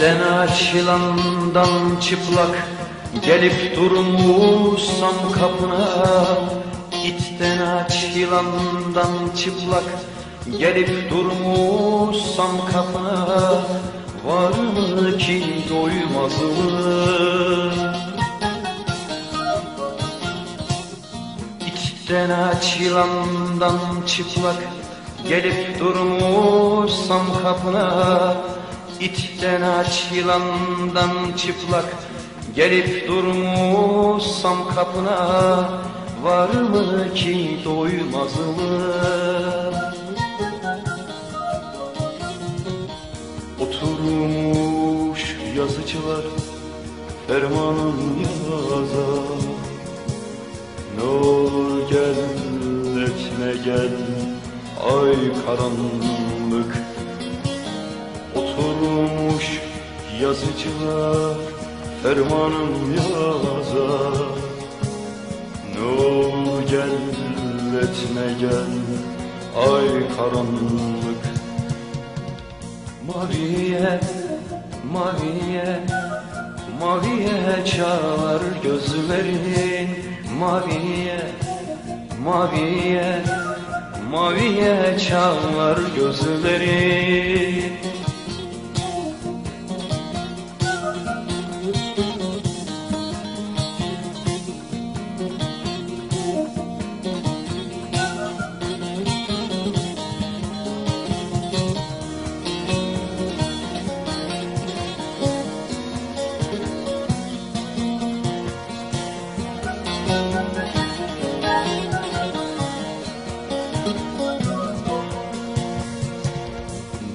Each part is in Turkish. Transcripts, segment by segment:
İtten açılandan çıplak Gelip durmuşsam kapına İtten açılandan çıplak Gelip durmuşsam kapına Var mı ki doymaz? İçten açılandan çıplak Gelip durmuşsam kapına İçten açılandan çıplak Gelip durmuşsam kapına Var mı ki doymaz mı? Oturmuş yazıcılar Fermanın yazar Ne olur gel etme gel Ay karanlık yazıcılar Fermanım yazar Ne olur gel etme gel Ay karanlık. Maviye, maviye, maviye çağır gözlerin. Maviye, maviye, maviye çağır gözlerin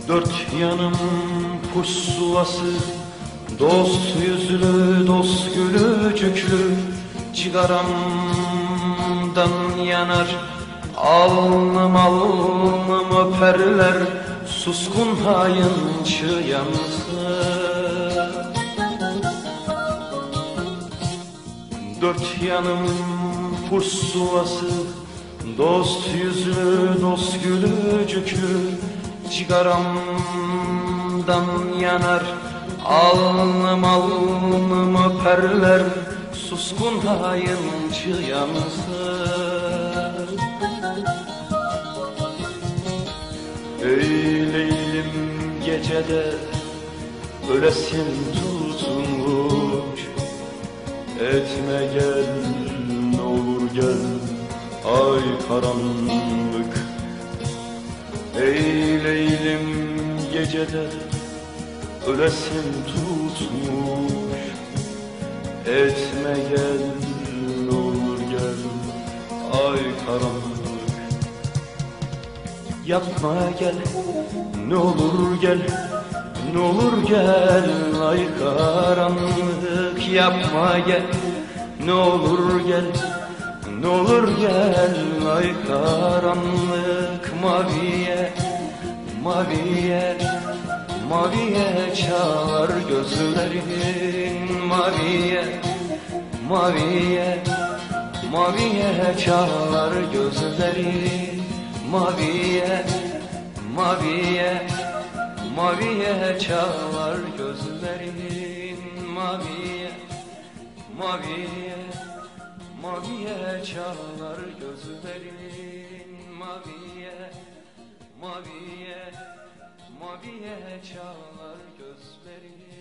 Dört yanım pusulası Dost yüzlü, dost gülücüklü Cigaramdan yanar Alnım alnım öperler Suskun hayıncı yansın Dört yanım pusulası Dost yüzlü, dost gülücüklü Cigaramdan yanar Alnım alnım öperler Suskun hayıncı yansın Ey Leylim gecede Ölesin tutmuş Etme gel ne olur gel Ay karanlık gecede Ölesin tutmuş. Etme gel ne olur gel Ay karanlık. Yapma gel ne olur gel Ne olur gel ay karanlık. Yapma gel ne olur gel Ne olur gel ay karanlık. Maviye maviye Maviye çağır gözlerin Maviye maviye Maviye çağır gözlerin Maviye maviye Maviye çağır gözlerin Maviye maviye Maviye çağır gözlerin Maviye maviye Maviye çağlar gözlerin